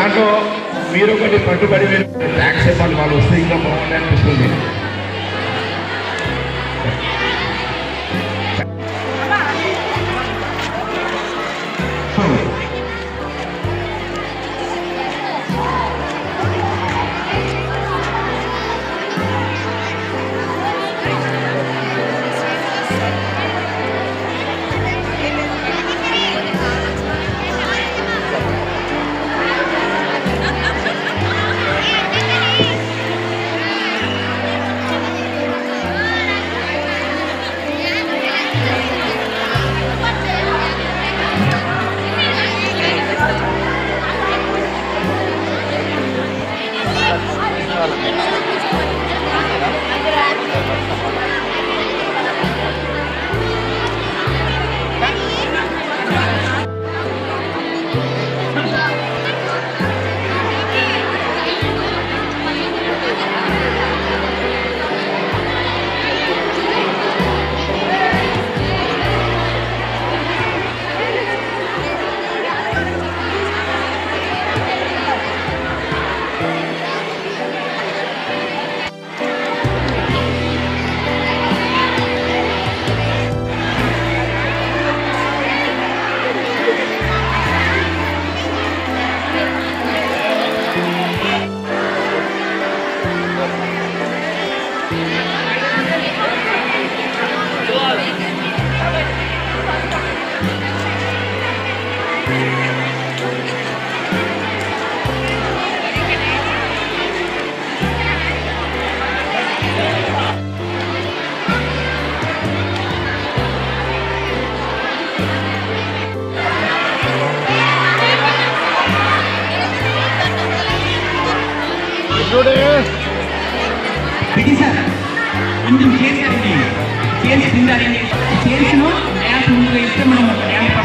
దాంట్లో మీరు ఒకటి పట్టుబడి ట్యాక్స్ ఇవ్వాలి వాళ్ళు వస్తే ఇంకా బాగుంది అనిపిస్తుంది. పిటిషన్ కొంచెం చేసి చేసి తిండాలి చేసిన డ్యాన్స్ ముందుగా ఇస్తే మనం dance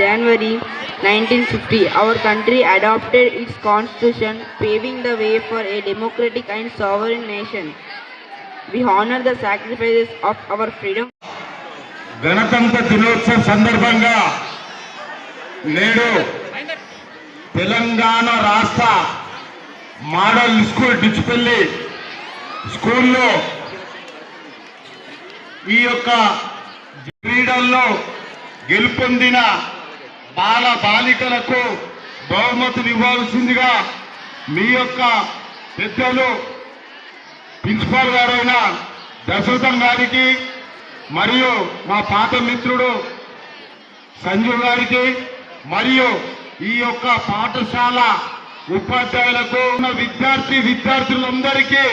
January 1950, our country adopted its constitution, paving the way for a democratic and sovereign nation. We honor the sacrifices of our freedom. గణతంత్ర దినోత్సవ సందర్భంగా నేడు తెలంగాణ రాష్ట్ర మోడల్ స్కూల్ డిచ్పల్లి స్కూల్లో ఈ యొక్క క్రీడల్లో గెలుపొందిన బాల బాలికలకు బహుమతులు ఇవ్వాల్సిందిగా మీ యొక్క పెద్దలు ప్రిన్సిపాల్ గారైన దశరథం గారికి మరియు మా పాత మిత్రుడు సంజు గారికి మరియు ఈ యొక్క పాఠశాల ఉపాధ్యాయులకు ఉన్న విద్యార్థి విద్యార్థులందరికీ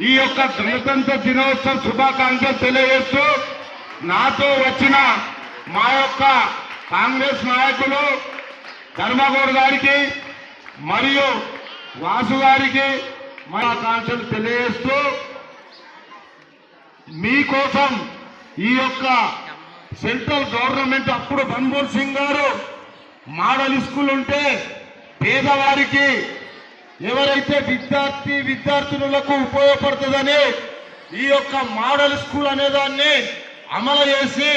ఈ యొక్క గణతంత్ర దినోత్సవ శుభాకాంక్షలు తెలియజేస్తూ నాతో వచ్చిన మా యొక్క కాంగ్రెస్ నాయకులు ధర్మగౌడ్ గారికి మరియు వాసు గారికి మా ఆకాంక్షలు తెలియజేస్తూ మీకోసం ఈ యొక్క సెంట్రల్ గవర్నమెంట్ అప్పుడు మన్మోహన్ సింగ్ గారు మోడల్ స్కూల్ ఉంటే పేదవారికి ఎవరైతే విద్యార్థి విద్యార్థినులకు ఉపయోగపడుతుందని ఈ యొక్క మోడల్ స్కూల్ అనేదాన్ని అమలు చేసి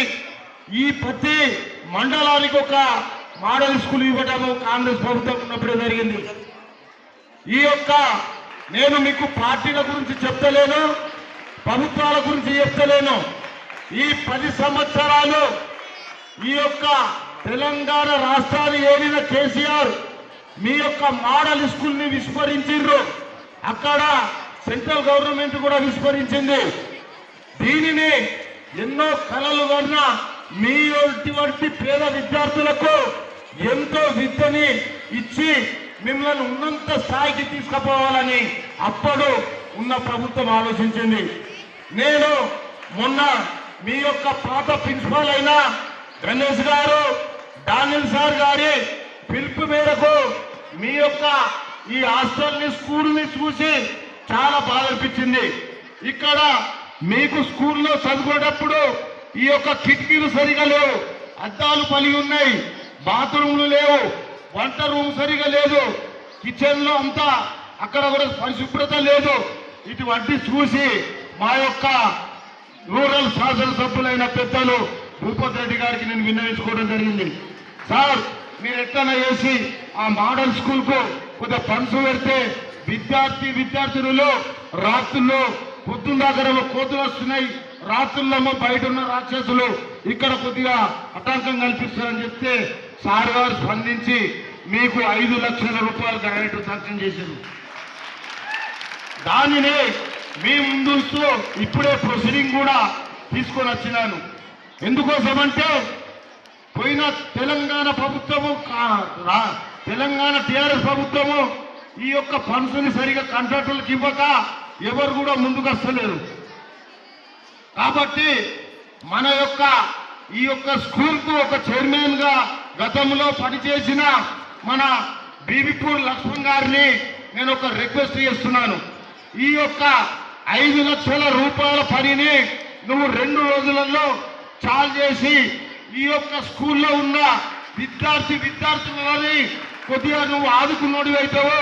ఈ ప్రతి మండలానికి ఒక మోడల్ స్కూల్ ఇవ్వడం కాంగ్రెస్ ప్రభుత్వం ఉన్నప్పుడే జరిగింది. ఈ యొక్క నేను మీకు పార్టీల గురించి చెప్తలేను ప్రభుత్వాల గురించి చెప్తలేను. ఈ పది సంవత్సరాలు ఈ యొక్క తెలంగాణ రాష్ట్రాన్ని ఏలిన కేసీఆర్ మీ యొక్క మోడల్ స్కూల్ని విస్మరించిండ్రు అక్కడ సెంట్రల్ గవర్నమెంట్ కూడా విస్మరించింది. దీనిని ఎన్నో కళలు కన్నా మీ వంటి పేద విద్యార్థులకు ఎంతో విద్యని ఇచ్చి మిమ్మల్ని ఉన్నంత స్థాయికి తీసుకుపోవాలని అప్పుడు ఉన్న ప్రభుత్వం ఆలోచించింది. నేను మొన్న మీ యొక్క పాత ప్రిన్సిపాల్ అయిన గణేష్ గారు డానిల్ సార్ గారి పిలుపు మేరకు మీ యొక్క ఈ హాస్టల్ని స్కూల్ని చూసి చాలా బాధ అనిపించింది. ఇక్కడ మీకు స్కూల్లో చదువుకునేటప్పుడు ఈ యొక్క కిటికీలు సరిగా లేవు. అద్దాలు పలిగి ఉన్నాయి. బాత్రూమ్లు లేవు. వంట రూమ్ సరిగా లేదు. కిచెన్లో అంతా అక్కడ కూడా పరిశుభ్రత లేదు. ఇటువంటి చూసి మా యొక్క రూరల్ శాసనసభ్యులైన పెద్దలు భూపతి రెడ్డి గారికి నేను విన్నవించుకోవడం జరిగింది. సార్ మీరు ఎట్లన్నా చేసి ఆ మోడల్ స్కూల్కు కొద్దిగా ఫండ్స్ పెడితే విద్యార్థి విద్యార్థినులు రాత్రుల్లో పొద్దున్న దగ్గర కోతులు వస్తున్నాయి. రాత్రుల్లో బయట ఉన్న రాక్షసులు ఇక్కడ కొద్దిగా ఆటంకం కల్పిస్తారని చెప్తే సార్ గారు స్పందించి మీకు ఐదు లక్షల రూపాయలు గ్రాంట్ శాంక్షన్ చేశారు. దానినే మీ ముందుస్తూ ఇప్పుడే ప్రొసీడింగ్ కూడా తీసుకొని వచ్చినాను. ఎందుకోసమంటే పోయిన తెలంగాణ ప్రభుత్వము రా- తెలంగాణ టీఆర్ఎస్ ప్రభుత్వము ఈ యొక్క ఫండ్స్ని సరిగా కాంట్రాక్టులకు ఇవ్వక ఎవరు కూడా ముందుకు వస్తలేరు. కాబట్టి మన యొక్క ఈ యొక్క స్కూల్కు ఒక చైర్మన్గా గతంలో పనిచేసిన మన బీబీపూర్ లక్ష్మణ్ గారిని నేను ఒక రిక్వెస్ట్ చేస్తున్నాను. ఈ యొక్క ఐదు లక్షల రూపాయల పనిని నువ్వు రెండు రోజులలో చాలు చేసి ఈ యొక్క స్కూల్లో ఉన్న విద్యార్థి విద్యార్థులని కొద్దిగా నువ్వు ఆదుకున్నోడి అయితావో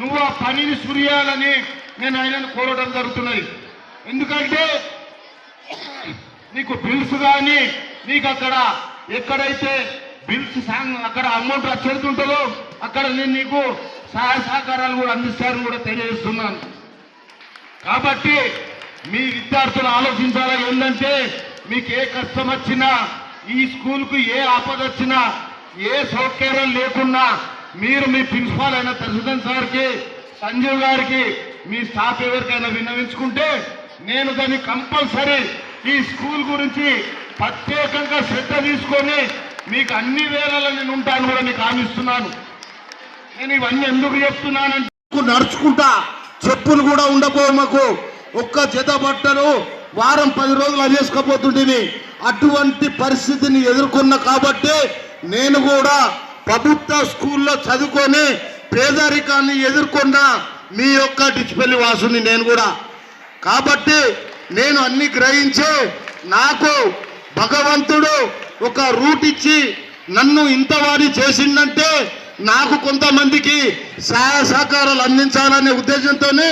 నువ్వు ఆ పనిని సురియాలని నేను ఆయనను కోరడం జరుగుతున్నది. ఎందుకంటే నీకు బిల్స్ కానీ నీకు అక్కడ ఎక్కడైతే బిల్స్ సాంగ్ అక్కడ అమౌంట్ చేరుతుంటుందో అక్కడ నేను నీకు సహాయ సహకారాలు కూడా అందిస్తారని కూడా తెలియజేస్తున్నాను. కాబట్టి మీ విద్యార్థులు ఆలోచించాలా? ఏంటంటే మీకు ఏ కష్టం వచ్చినా ఈ స్కూల్కు ఏ ఆపద వచ్చినా ఏ సౌకర్యం లేకున్నా మీరు మీ ప్రిన్సిపాల్ అయిన ప్రెసిడెంట్ సార్కి సంజీవ్ గారికి మీ స్టాఫ్ ఎవరికైనా విన్నవించుకుంటే నేను దాన్ని కంపల్సరీ ఈ స్కూల్ గురించి ప్రత్యేకంగా శ్రద్ధ తీసుకొని మీకు అన్ని వేళల్లో నేను ఉంటాను కూడా నీకు హామీస్తున్నాను నేను ఇవన్నీ ఎందుకు చెప్తున్నానంటే నడుచుకుంటా చెప్పులు కూడా ఉండబో మాకు. ఒక్క జత బట్టలు వారం పది రోజులు అదేసుకపోతుంటివి అటువంటి పరిస్థితిని ఎదుర్కొన్న కాబట్టి నేను కూడా ప్రభుత్వ స్కూల్లో చదువుకొని పేదరికాన్ని ఎదుర్కొన్న మీ యొక్క డిచిపల్లి వాసుని నేను కూడా కాబట్టి నేను అన్ని గ్రహించే నాకు భగవంతుడు ఒక రూట్ ఇచ్చి నన్ను ఇంతవారి చేసిందంటే నాకు కొంతమందికి సహాయ సహకారాలు అందించాలనే ఉద్దేశంతోనే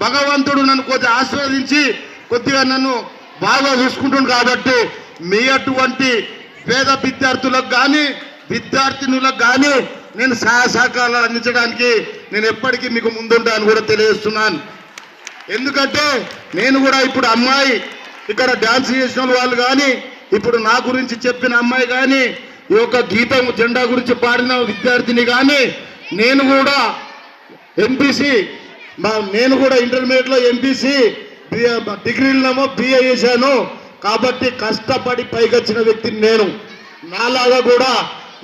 భగవంతుడు నన్ను కొద్దిగా ఆశీర్వదించి కొద్దిగా నన్ను బాగా చూసుకుంటుంది కాబట్టి మీ అటువంటి పేద విద్యార్థులకు కానీ విద్యార్థినులకు కానీ నేను సహాయ సహకారాలు అందించడానికి నేను ఎప్పటికీ మీకు ముందుంటాను కూడా తెలియజేస్తున్నాను. ఎందుకంటే నేను కూడా ఇప్పుడు అమ్మాయి ఇక్కడ డాన్స్ చేసిన వాళ్ళు కానీ ఇప్పుడు నా గురించి చెప్పిన అమ్మాయి కానీ ఈ యొక్క గీతం జెండా గురించి పాడిన విద్యార్థిని కానీ నేను కూడా ఎంపీసీ మా నేను కూడా ఇంటర్మీడియట్లో ఎంపీసీ డిగ్రీలనేమో బిఏ చేశాను. కాబట్టి కష్టపడి పైకొచ్చిన వ్యక్తిని నేను. నాలాగా కూడా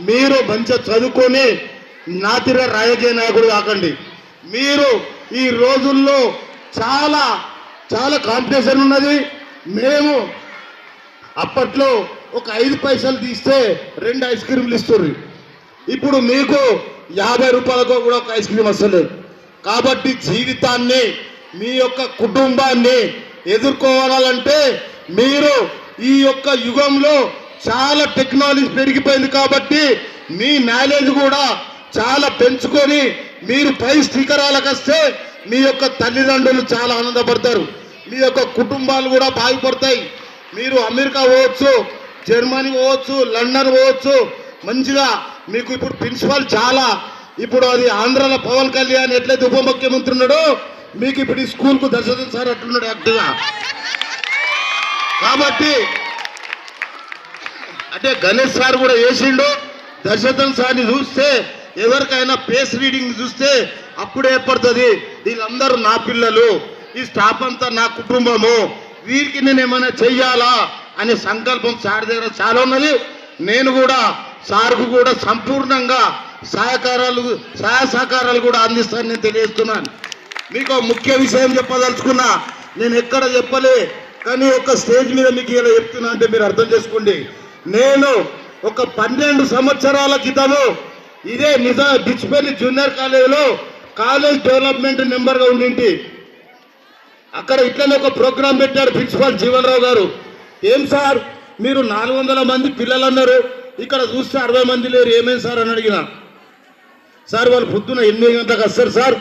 మీరు మంచిగా చదువుకొని నాతిర రాజకీయ నాయకుడు కాకండి. మీరు ఈ రోజుల్లో చాలా చాలా కాంపిటీషన్ ఉన్నది. మేము అప్పట్లో ఒక ఐదు పైసలు తీస్తే రెండు ఐస్ క్రీమ్లు ఇస్తుంది ఇప్పుడు మీకు యాభై రూపాయలకు కూడా ఒక ఐస్ క్రీమ్ వస్తలేదు. కాబట్టి జీవితాన్ని మీ యొక్క కుటుంబాన్ని ఎదుర్కోవాలంటే మీరు ఈ యొక్క యుగంలో చాలా టెక్నాలజీ పెరిగిపోయింది కాబట్టి మీ నాలెడ్జ్ కూడా చాలా పెంచుకొని మీరు పై శిఖరాలకు వస్తే మీ యొక్క తల్లిదండ్రులు చాలా ఆనందపడతారు. మీ యొక్క కుటుంబాలు కూడా బాగుపడతాయి. మీరు అమెరికా పోవచ్చు జర్మనీ పోవచ్చు లండన్ పోవచ్చు. మంచిగా మీకు ఇప్పుడు ప్రిన్సిపల్ చాలా ఇప్పుడు అది ఆంధ్రాలో పవన్ కళ్యాణ్ ఎట్లయితే ఉప ముఖ్యమంత్రి ఉన్నాడో మీకు ఇప్పుడు ఈ స్కూల్కు దర్శనం సార్ అట్లున్నాడు యాక్టివ్గా. కాబట్టి అంటే గణేష్ సార్ కూడా వేసిండు దశరథన్ సార్ని చూస్తే ఎవరికైనా పేస్ రీడింగ్ చూస్తే అప్పుడు ఏర్పడుతుంది. వీళ్ళందరూ నా పిల్లలు. ఈ స్టాఫ్ అంతా నా కుటుంబము. వీరికి నేను ఏమైనా చెయ్యాలా అనే సంకల్పం సార్ దగ్గర చాలా ఉన్నది. నేను కూడా సార్కు కూడా సంపూర్ణంగా సహకారాలు సహాయ సహకారాలు కూడా అందిస్తానని తెలియజేస్తున్నాను. మీకు ముఖ్య విషయం చెప్పదలుచుకున్నా. నేను ఎక్కడ చెప్పలే కానీ ఒక స్టేజ్ మీద మీకు ఇలా చెప్తున్నా అంటే మీరు అర్థం చేసుకోండి. నేను ఒక పన్నెండు సంవత్సరాల క్రితము ఇదే నిజా బిచ్పల్లి జూనియర్ కాలేజీలో కాలేజ్ డెవలప్మెంట్ మెంబర్గా ఉండింటి. అక్కడ ఇట్లనే ఒక ప్రోగ్రాం పెట్టారు ప్రిన్సిపాల్ జీవన్ రావు గారు. ఏం సార్? మీరు నాలుగు వందల మంది పిల్లలు అన్నారు ఇక్కడ చూస్తే అరవై మంది లేరు. ఏమేమి సార్ అని అడిగిన. సార్ వాళ్ళు పొద్దున ఎనిమిది గంటలకు వస్తారు సార్.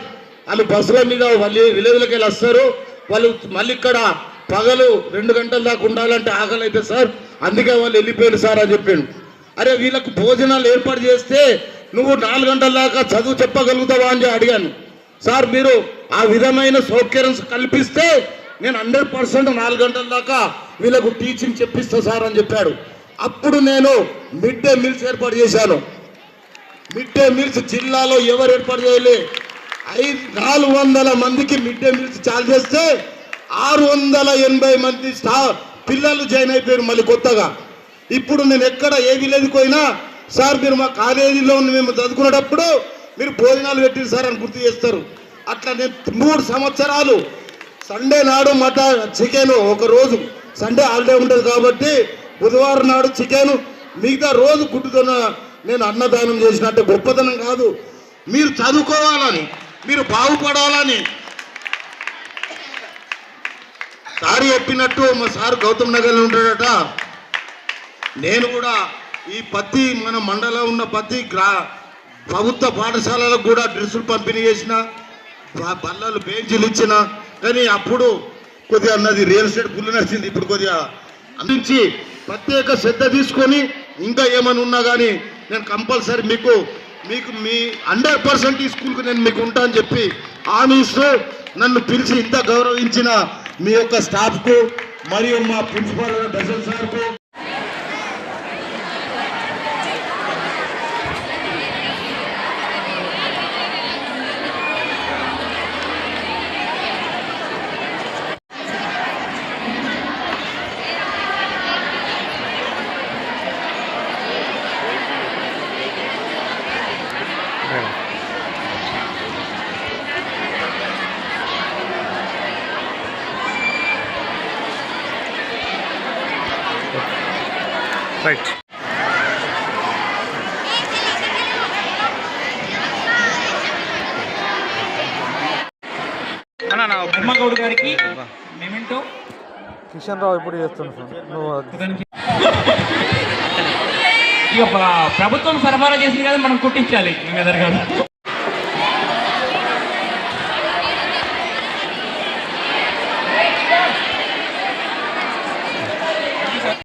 వాళ్ళు బస్సుల మీద వాళ్ళు విలేజ్లకి వెళ్ళి వస్తారు. వాళ్ళు మళ్ళీ ఇక్కడ పగలు రెండు గంటల దాకా ఉండాలంటే ఆకలి అయితే సార్. అందుకే వాళ్ళు వెళ్ళిపోయారు సార్ అని చెప్పాను అరే వీళ్ళకు భోజనాలు ఏర్పాటు చేస్తే నువ్వు నాలుగు గంటల దాకా చదువు చెప్పగలుగుతావా అని అడిగాను. సార్ మీరు ఆ విధమైన సౌకర్యం కల్పిస్తే నేను హండ్రెడ్ పర్సెంట్ నాలుగు గంటల దాకా వీళ్ళకు టీచింగ్ చెప్పిస్తా సార్ అని చెప్పాడు. అప్పుడు నేను మిడ్ డే మీల్స్ ఏర్పాటు చేశాను. మిడ్ డే మీల్స్ జిల్లాలో ఎవరు ఏర్పాటు చేయలే? ఐదు నాలుగు వందల మందికి మిడ్ డే మీల్స్ చాలు చేస్తే ఆరు వందల ఎనభై మంది స్టా పిల్లలు జాయిన్ అయిపోయారు మళ్ళీ కొత్తగా. ఇప్పుడు నేను ఎక్కడ ఏ విలేజ్కి పోయినా సార్ మీరు మా కాలేజీలో ఉన్న మేము చదువుకునేటప్పుడు మీరు భోజనాలు పెట్టింది సార్ అని గుర్తు చేస్తారు. అట్లా నేను మూడు సంవత్సరాలు సండే నాడు మట చికెన్ ఒక రోజు సండే హాలిడే ఉంటుంది కాబట్టి బుధవారం నాడు చికెన్ మిగతా రోజు గుడ్డుతో నేను అన్నదానం చేసినట్టే గొప్పతనం కాదు. మీరు చదువుకోవాలని మీరు బాగుపడాలని. సార్ చెప్పినట్టు మా సార్ గౌతమ్ నగర్లో ఉంటాడట. నేను కూడా ఈ పత్తి మన మండలం ఉన్న పత్తి గ్రా ప్రభుత్వ పాఠశాలలకు కూడా డ్రెస్సులు పంపిణీ చేసిన బల్లలు బెంచీలు ఇచ్చిన. కానీ అప్పుడు కొద్దిగా అన్నది రియల్ ఎస్టేట్ పుల్లు నడిచింది. ఇప్పుడు కొద్దిగా అందించి ప్రత్యేక శ్రద్ధ తీసుకొని ఇంకా ఏమైనా ఉన్నా కానీ నేను కంపల్సరీ మీకు మీకు మీ హండ్రెడ్ పర్సెంట్ ఈ స్కూల్కి నేను మీకు ఉంటా అని చెప్పి హామీ ఇస్తూ నన్ను పిలిచి ఇంత గౌరవించిన మీ యొక్క స్టాఫ్కు మరియు మా ప్రిన్సిపాల్ దశరథ్ సార్కు రైట్ అన్న నా ధర్మగౌడ్ గారికి మెమెంటో. కిషన్ రావు ఇప్పుడు ఇక ప్ర- ప్రభుత్వం సరఫరా చేసింది కదా మనం కుట్టించాలి గంగాధర్ గారు.